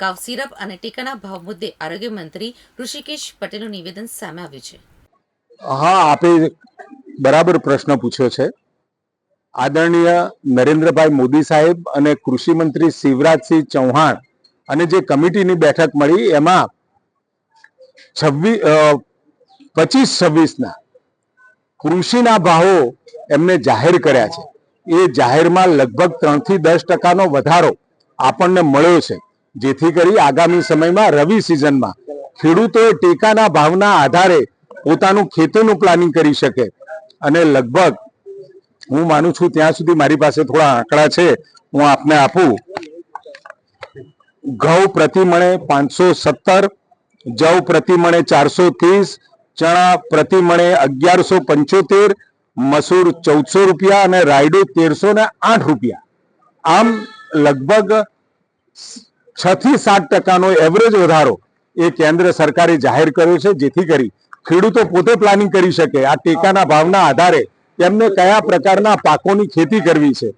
Calf syrup અને ટીકાના ભાવ મુદ્દે આરોગ્ય મંત્રી ઋષિકેશ પટેલનું નિવેદન સામે આવ્યું છે. હા, આપે બરાબર પ્રશ્ન પૂછ્યો છે. આદરણીય નરેન્દ્રભાઈ મોદી સાહેબ અને કૃષિ મંત્રી શિવરાજસિંહ ચૌહાણ અને જે કમિટીની બેઠક મળી, એમાં છવ્વીસ પચીસ છવ્વીસના કૃષિના ભાવો એમને જાહેર કર્યા છે. એ જાહેરમાં લગભગ ત્રણથી દસ ટકાનો વધારો આપણને મળ્યો છે. જેથી કરી આગામી સમયમાં રવિ સિઝનમાં ખેડૂતોએ ટેકાના ભાવના આધારે પોતાનું ખેતીનું પ્લાનિંગ કરી શકે. અને લગભગ હું માનું છું ત્યાં સુધી મારી પાસે થોડા આંકડા છે, હું આપને આપું. ઘઉં પ્રતિમણે પાંચસો સત્તર, જવ પ્રતિમણે ચારસો ત્રીસ, ચણા પ્રતિમણે અગિયારસો પંચોતેર, મસૂર ચૌદસો રૂપિયા અને રાયડો તેરસો ને આઠ રૂપિયા. આમ લગભગ છ થી સાત ટકાનો એવરેજ વધારો એ કેન્દ્ર સરકારે જાહેર કર્યો છે, જેથી કરી ખેડૂતો પોતે પ્લાનિંગ કરી શકે. આ ટેકાના ભાવના આધારે તેમને કયા પ્રકારના પાકોની ખેતી કરવી છે?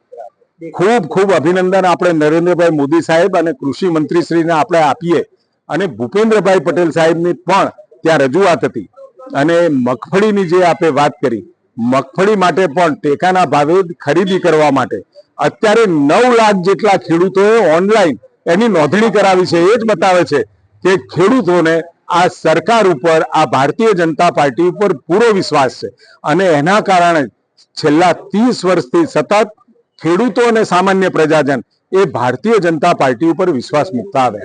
ખૂબ ખૂબ અભિનંદન આપણે નરેન્દ્રભાઈ મોદી સાહેબ અને કૃષિ મંત્રીશ્રીને આપણે આપીએ અને ભૂપેન્દ્રભાઈ પટેલ સાહેબની પણ ત્યાં રજૂઆત હતી. અને મગફળીની જે આપણે વાત કરી, મગફળી માટે પણ ટેકાના ભાવે ખરીદી કરવા માટે. અત્યારે નવ લાખ જેટલા ખેડૂતોએ ઓનલાઈન એની નોંધણી કરાવી છે, એ જ બતાવે છે કે ખેડૂતોને આ સરકાર ઉપર, આ ભારતીય જનતા પાર્ટી ઉપર પૂરો વિશ્વાસ છે. અને એના કારણે છેલ્લા ત્રીસ વર્ષથી સતત ખેડૂતો અને સામાન્ય પ્રજાજન એ ભારતીય જનતા પાર્ટી ઉપર વિશ્વાસ મૂકતા આવ્યા.